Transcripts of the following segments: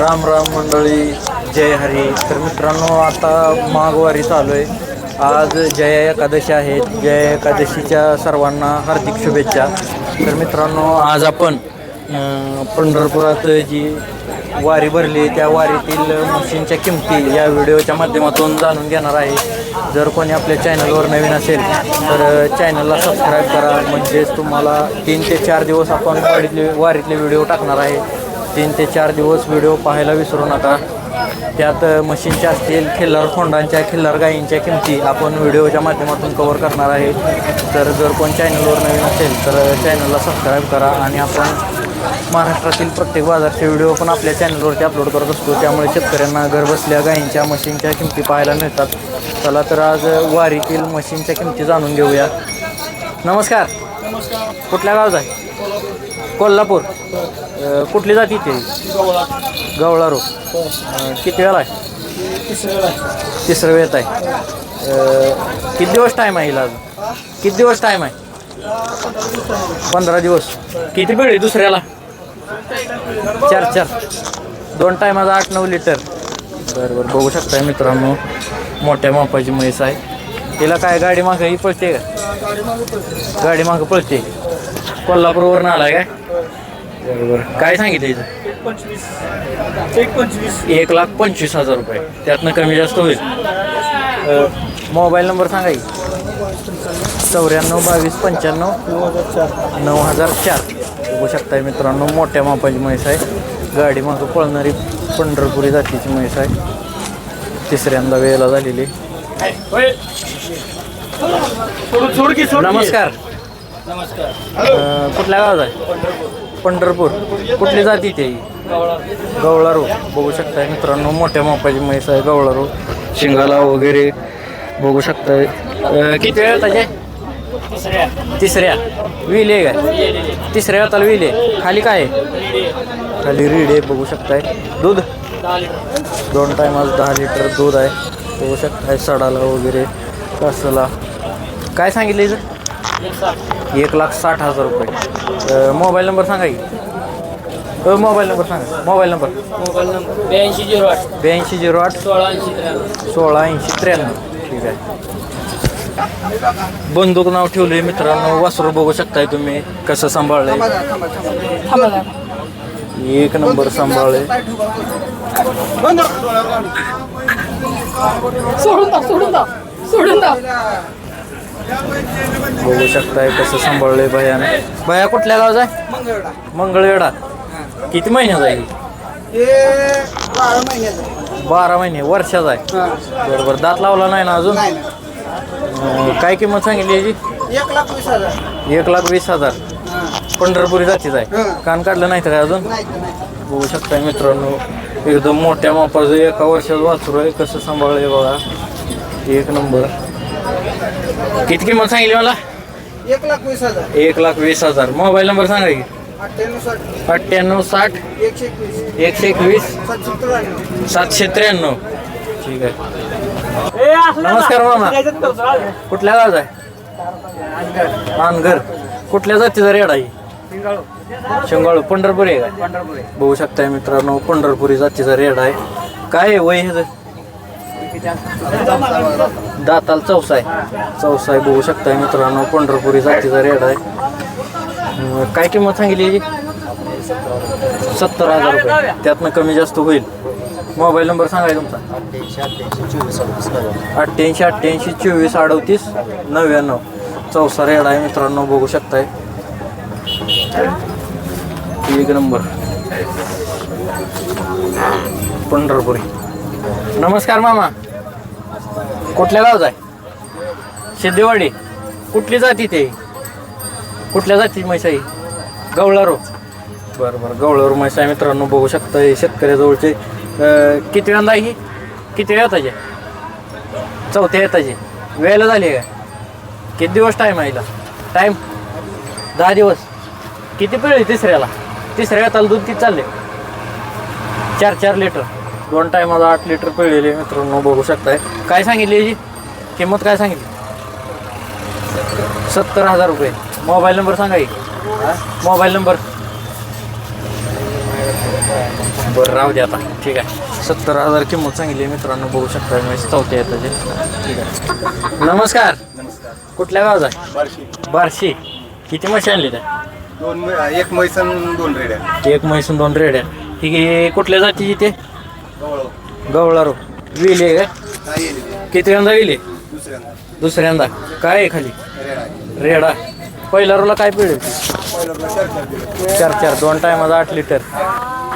राम राम मंडळी जय हरी. तर मित्रांनो आता माघवारी चालू आहे. आज जय एकादशी आहे. जय एकादशीच्या सर्वांना हार्दिक शुभेच्छा. तर मित्रांनो आज आपण पंढरपुरात जी वारी भरली त्या वारीतील मशीनच्या किमती या व्हिडिओच्या माध्यमातून जाणून घेणार आहे. जर कोणी आपल्या चॅनलवर नवीन असेल तर चॅनलला सबस्क्राईब करा. म्हणजेच तुम्हाला तीन ते चार दिवस आपण वारीतले वारीतले व्हिडिओ टाकणार आहे. तीन ते चार दिवस व्हिडिओ पाहायला विसरू नका. त्यात मशीनच्या असतील खिल्लार खोंडांच्या खिल्लार गायींच्या किमती आपण व्हिडिओच्या माध्यमातून कव्हर करणार आहे. तर जर कोण चॅनलवर नवीन असेल तर चॅनलला सबस्क्राईब करा आणि आपण महाराष्ट्रातील प्रत्येक बाजारचे व्हिडिओ पण आपल्या चॅनलवरती अपलोड करत असतो. त्यामुळे शेतकऱ्यांना घरबसल्या गायींच्या मशीनच्या किमती पाहायला मिळतात. चला तर आज वारीतील मशीनच्या किमती जाणून घेऊया. नमस्कार. कुठल्या गावचा आहे? कोल्हापूर. अ, कुठली जाती ते? गवळा रो किती वेळा आहे? तिसरं वेळेत आहे. अ, किती दिवस टाईम आहे हिला अजून? किती दिवस टाईम आहे? पंधरा दिवस. किती पिढी दुसऱ्याला? चार चार. दोन टायमाचा आठ नऊ लिटर बरं बरं. बघू शकताय मित्रांनो मोठ्या मापाची म्हैस आहे. तिला काय गाडी मागं ही पळते का? गाडी मागं पळते. कोल्हापूरवरून आलाय काय? बरं बरं काय सांगितलं इथं? पंचवीस एक पंचवीस एक लाख पंचवीस हजार रुपये. त्यातनं कमी जास्त होईल. अ, मोबाईल नंबर सांगा की. चौऱ्याण्णव बावीस पंच्याण्णव नऊ हजार चार. नऊ हजार चार बघू शकताय मित्रांनो मोठ्या मापाची म्हैस आहे. गाडी मागं पळणारी पंढरपुरी जातीची म्हैस आहे. तिसऱ्यांदा वेळेला झालेली. नमस्कार. नमस्कार. अ, कुठल्या गावात आहे? पंढरपूर. कुठली जाती ते गवळारू. बघू शकताय मित्रांनो मोठ्या मापाची म्हैस आहे गवळारू. शिंगाला वगैरे बघू शकताय. किती वेळ त्याचे? तिसऱ्या. तिसऱ्या. विल आहे काय? तिसऱ्या हाताला विल आहे. खाली काय आहे? खाली रीड आहे बघू शकताय. दूध? दोन टायमाला दहा लिटर दूध आहे. बघू शकताय सडाला वगैरे कासला. काय सांगितलं इथं? एक लाख साठ हजार रुपये. मोबाईल नंबर सांगा की. मोबाईल नंबर सांगा. Mobile number. Mobile number. ब्याऐंशी झिरो आठ. ब्याऐंशी झिरो आठ. सोळा ऐंशी त्र्याण्णव. सोळा ऐंशी त्र्याण्णव. ठीक आहे. बंदूक नाव ठेवले मित्रांनो. वासरू बघू शकताय तुम्ही कसं सांभाळलंय. एक नंबर सांभाळले सोडून सोडून सोडून बघू शकताय कसं सांभाळलंय भयाने. भया कुठल्या गावचा आहे? मंगळवेढा. किती महिन्याचा आहे? हे बारा महिन्याचं बारा महिने वर्षाचा आहे. बरोबर. दात लावला नाही ना अजून? नाही ना. अं, काय किंमत सांगितली याची? एक लाख वीस हजार. एक लाख वीस हजार. पंढरपुरी जातीच आहे. हां. कान काढलं नाही तर काय अजून? नाही तर नाही. बघू शकताय मित्रांनो एकदम मोठ्या मापाचं एका वर्षात वासरू आहे. कसं सांभाळलंय बघा. एक नंबर. किती किंमत सांगितली मला? एक लाख वीस हजार. एक लाख वीस हजार. मोबाईल नंबर सांगा की. अठ्ठ्याण्णव साठ. अठ्ठ्याण्णव साठ. एकशे एकवीस. एकशे एकवीस. सातशे त्र्याण्णव. सातशे त्र्याण्णव. ठीक आहे. नमस्कार मामा. कुठल्या गावात आहे? मानघर कुठल्या जातीचा रेडा आहे? शेंगाळू. पंढरपूर आहे का? बघू शकताय मित्रांनो पंढरपुरी जातीचा रेडा आहे. काय आहे वय ह्याचं? दाताल चौसा आहे चौसा आहे बघू शकताय मित्रांनो पंढरपुरी जातीचा रेड आहे. काय किंमत सांगितली सत्तर हजार रुपये. त्यातनं कमी जास्त होईल. मोबाईल नंबर सांगाय तुमचा. अठ्ठ्याऐंशी अठ्ठ्याऐंशी चोवीस अडतीस नव्याण्णव. चौसा रेड आहे मित्रांनो बघू शकताय. एक नंबर. पंढरपुरी. नमस्कार मामा. कुठल्या गावचा आहे? सिद्धेवाडी. कुठली जाती ते? कुठल्या जाती म्हैसाई? गवळारो. बरं बरं. गवळारो म्हैस आहे मित्रांनो बघू शकता हे शेतकऱ्याजवळचे किती वेळा ही? किती वेळ येताचे चौथ्या येताचे वेळेला झाली आहे का किती दिवस टाईम आहे टाईम दहा दिवस. किती पिळली तिसऱ्याला? तिसऱ्या येताला दूध किती चालले. चार चार लिटर दोन टायमाला आठ लिटर पिळलेले मित्रांनो बघू शकताय. काय सांगितली याची? किंमत काय सांगितली? सत्तर हजार रुपये. मोबाईल नंबर सांगा की. Mobile number. बरं राहू दे आता. ठीक आहे. सत्तर हजार किंमत आहे मित्रांनो बघू शकता चौथ्या येतं ते ठीक आहे. नमस्कार. कुठल्या गावात आहे? बारशी. बारशी. किती म्हशी आणली त्या? दोन एक मैसन दोन रेड्या. एक म्हैसून दोन रेड्या. ठीक आहे कुठल्या जातीची ते? गवळारो. विले काय नाही येईल ते. किती यंदा विले दुसऱ्यांदा. दुसऱ्यांदा. काय आहे खाली? रेडा. आहे. पहिल्या रोला काय पिळ चार चार दोन टायमाचा आठ लिटर.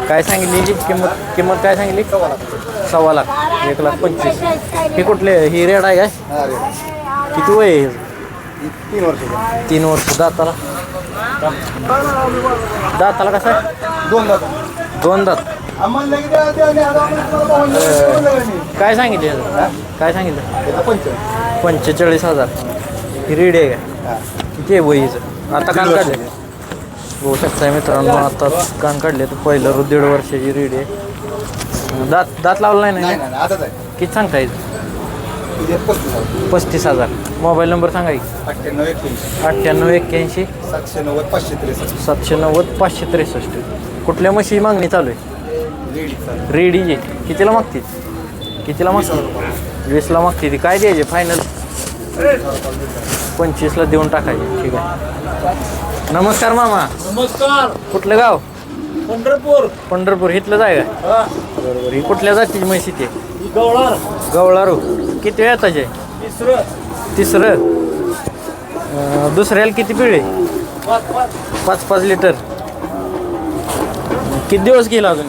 काय सांगितली किंमत किंमत काय सांगितली? सव्वा लाख. एक लाख पंचवीस. हे कुठले ही रेड आहे काय किती वय आहे? तीन वर्षाचा तीन वर्ष. दाताला? दाताला कसं आहे? दोन दादा दोन दात. काय सांगितले? काय सांगितलं. पंचेचाळीस हजार. ही रेडी आहे का. किती आहे वहीचं आता कान काढले. होऊ शकताय मित्रांनो आता कान काढले तर पहिलं दीड वर्षाची रेडी आहे. दात दात लावला नाही ना? किती सांगता येईल पस्तीस हजार. मोबाईल नंबर सांगा अठ्ठ्याण्णव एक्क्याऐंशी. अठ्ठ्याण्णव एक्क्याऐंशी. सातशे नव्वद पाचशे त्रेसष्ट. सातशे नव्वद पाचशे त्रेसष्ट. कुठल्या म्हशी मागणी चालू आहे? रेडी चालेल रेडीची कितीला मागतील कितीला मागतील वीसला मागते ती. काय द्यायचे? फायनल पंचवीसला देऊन टाकायचे. ठीक आहे. नमस्कार मामा. नमस्कार. कुठलं गाव? पंढरपूर. पंढरपूर. इथलंच आहे का? बरोबर. ही कुठल्या जातीची म्हशी ते? गवळार गवळारू. किती वेळ त्याचे तिसरं. दुसऱ्याला किती पिळे? पाच पाच. पाच पाच लिटर. किती दिवस गेला अजून?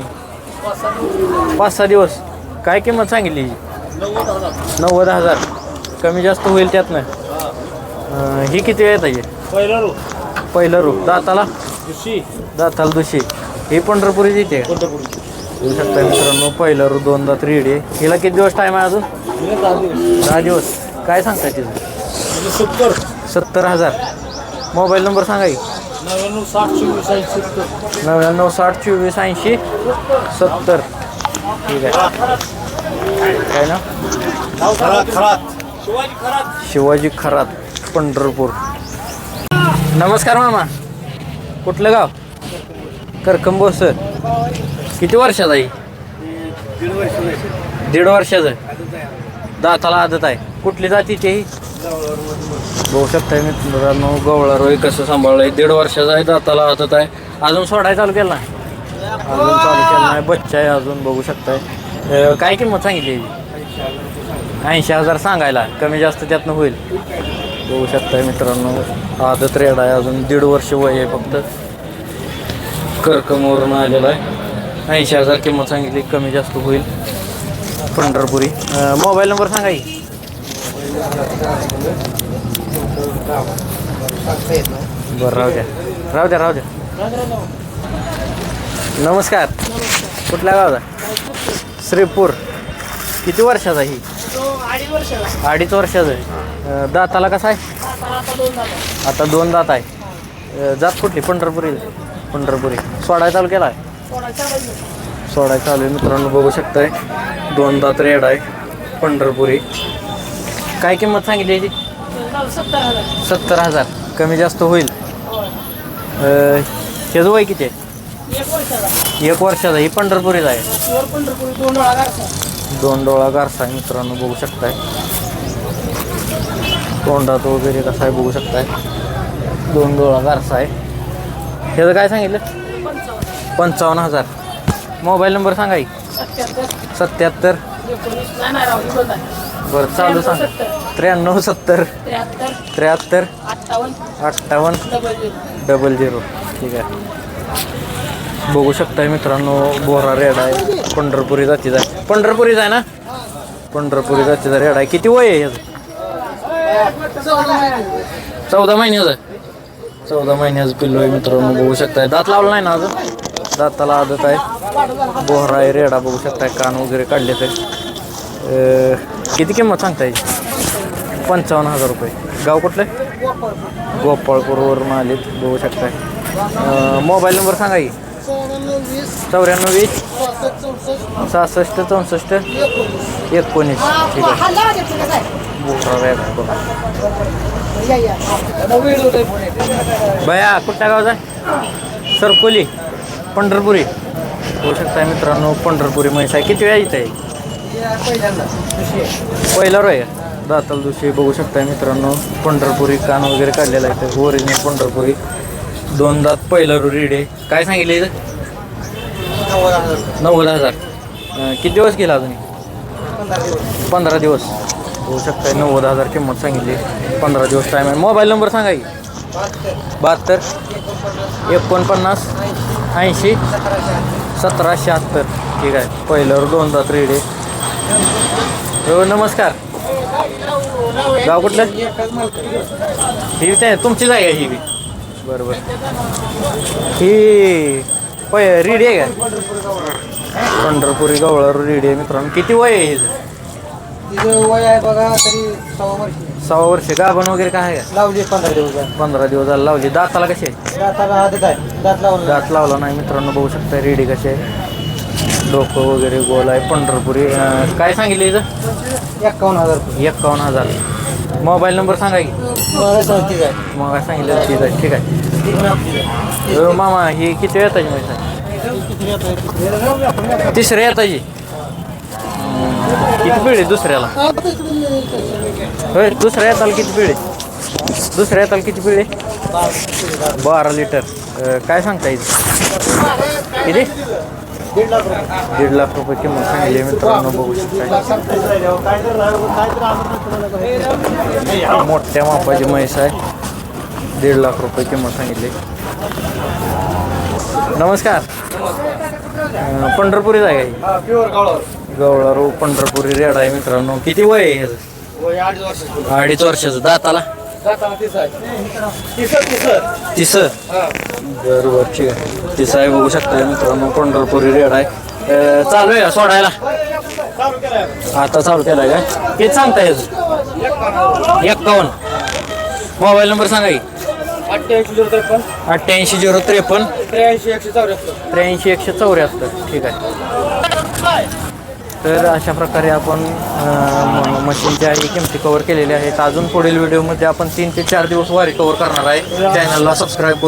पाच सहा दिवस. काय किंमत सांगितली? नव्वद हजार. कमी जास्त होईल त्यातनं. अं, ही किती वेळ त्याचे पहिला रो. पहिलं रू. दाताला? दुसरी. दाताला दुशी ही पंढरपुरी येते का? होऊ शकता मित्रांनो पहिलं रू दोन दात रेडी आहे हिला किती दिवस टाईम आहे अजून? तिने दहा दिवस. दहा दिवस. काय सांगताय तिथं म्हणजे सत्तर. सत्तर हजार. मोबाईल नंबर सांगा की. नव्याण्णव साठ चोवीस ऐंशी सत्तर. नव्याण्णव साठ चोवीस ऐंशी सत्तर. ठीक आहे. काय ना? शिवाजी खरात. शिवाजी खरात पंढरपूर. नमस्कार मामा. कुठलं गाव? करकम बोस किती वर्षाचा आहे? दीड वर्षाचं दाताला आदत आहे. कुठली जाती तेही बघू शकताय मित्रांनो गवळा रोही कसं सांभाळलंय? दीड वर्षाचा आहे दाताला आदत आहे. अजून सोडायला चालू केला नाही. अजून चालू केला नाही बच्चा आहे अजून बघू शकताय. अं, काय किंमत सांगितली ऐंशी हजार सांगायला कमी जास्त त्यातनं होईल. बघू शकताय मित्रांनो आदत रेड आहे अजून दीड वर्ष वय आहे फक्त. करकमवरून आलेला आहे. ऐंशी हजार किंमत सांगितली कमी जास्त होईल. पंढरपुरी. अं, मोबाईल नंबर सांगा की. बरं राहू द्या. राहू द्या राहू द्या. नमस्कार. कुठल्या गावाचा? श्रीपूर. किती वर्षाचा ही? अडीच वर्षाचा वर्षाचं आहे दाताला कसा आहे? आता दोन दात आहे. जात कुठली? पंढरपुरी. पंढरपुरी. सोडाय चालू केला आहे? सोडाय चालू आहे. मित्रांनो बघू शकताय. दोन दात रेड आहे. पंढरपुरी. काय किंमत सांगितली याची? सत्तर हजार. सत्तर हजार कमी जास्त होईल. होय अं, ह्याचं वय किती आहे? एक वर्षाला एक वर्षाचा. ही पंढरपुरीच आहे. वर पंढरपूर दोन वेळा गारसा दोन डोळा गारसा आहे मित्रांनो बघू शकताय. तोंडात वगैरे कसा आहे बघू शकताय. दोन डोळा गारसा आहे. ह्याचं काय सांगितलं? पंचावन्न पंचावन्न हजार. मोबाईल नंबर सांगा की. सत्याहत्तर. सत्याहत्तर एकोणीस नाही नाही राव आहे बरं चालू सांग. त्र्याण्णव सत्तर. त्र्याहत्तर. त्र्याहत्तर. अठ्ठावन्न. अठ्ठावन्न. Double zero. Double zero. ठीक आहे. बघू शकताय मित्रांनो बोरा रेड आहे. पंढरपुरी जातीचा आहे पंढरपुरीच आहे ना? पंढरपुरी जातीचा रेड आहे. किती वय आहे चौदा महिन्याचं चौदा महिन्याचं पिल्लू आहे मित्रांनो बघू शकताय. दात लावला नाही ना अजून? दाताला आदत आहे. बोहरा आहे रेडा बघू शकताय. कान वगैरे काढले तर किती किंमत सांगताय? पंचावन्न हजार रुपये. गाव कुठलं गोपाळपूरवरून आलेत बघू शकताय. मोबाईल नंबर सांगा की. चौऱ्याण्णव वीस. सहासष्ट चौसष्ट. एकोणीस. ठीक आहे. बोकरा बया कुठल्या गावचा आहे? सरकोली पंढरपुरी. होऊ शकता मित्रांनो पंढरपुरी म्हैस आहे. किती वेळा इथे आहे? पहिला रोय आहे. दाताल दिवशी बघू शकताय मित्रांनो. पंढरपुरी कान वगैरे काढलेला आहे. तर ओरिजिनल पंढरपुरी. दोन दात पहिला रू रेडी आहे. काय सांगितले नव्वद हजार. किती दिवस गेला अजून? पंधरा दिवस. होऊ शकताय नव्वद हजार किंमत सांगितली. पंधरा दिवस टाईम आहे. मोबाईल नंबर सांगा की. बहात्तर. एकोणपन्नास. ऐंशी. सतरा. शहात्तर. ठीक आहे. पहिल्यावर दोन दात रेडी हो नमस्कार. गाव कुठलं? ही ते तुमची जागा आहे ही. बी बरोबर. ही पै रेडी आहे का? पंढरपुरी गवळावर रेडी आहे मित्रांनो. किती वय आहे हिचं? तिचं वय आहे बघा तरी सव्वा वर्ष. सहा वर्ष. गाभण वगैरे काय आहे का? लावली पंधरा दिवस. पंधरा दिवस झाले. लावली. दाताला कसे आहे? दाताला आदत आहे. दात लावून दात लावला नाही मित्रांनो बघू शकता रेडी कसे आहे. डोकं वगैरे गोल आहे पंढरपुरी अं, काय सांगितलं इथं? एकावन्न हजार एकावन्न हजार. मोबाईल नंबर सांगा की. मग काय सांगितलं ठीक आहे. ठीक आहे. अं, मामा ही किती येताची माहिती आहे? तिसऱ्या येताची. किती पिढी दुसऱ्याला? होय दुसऱ्या येताला किती पिढी दुसऱ्या येताला किती पिढी बारा लिटर. अं, काय सांगता इथे? किती? दीड लाख रुपये. किंमत सांगितली आहे मित्रांनो बघू शकता. मोठ्या मापाची म्हैस आहे. दीड लाख रुपये किंमत सांगितली. नमस्कार. पंढरपुरी जागा आहे हा प्युअर काळावर गवळा. रो पंढरपुरी रेड आहे मित्रांनो. किती वय आहे अडीच वर्ष. अडीच वर्षाचं. दाताला? तिसर तिसर. तिस हा. बरोबर ठीक आहे तिस आहे बघू शकता मित्रांनो पंढरपुरी रेड आहे. अं, चालू आहे का सोडायला? आता चालू केलाय का किती सांगता याचं एक्कावन्न मोबाईल नंबर सांगा की. अठ्ठ्याऐंशी झिरो त्रेपन्न. अठ्ठ्याऐंशी झिरो त्रेपन्न. त्र्याऐंशी एकशे चौऱ्याहत्तर. त्र्याऐंशी एकशे चौऱ्याहत्तर. ठीक आहे. तर अशा प्रकारे आपण अं, म- मशीनच्या ही किमती कवर केलेल्या आहेत. अजून पुढील व्हिडिओमध्ये आपण तीन ते चार दिवस वारी कवर करणार आहे. चॅनलला सबस्क्राईब करून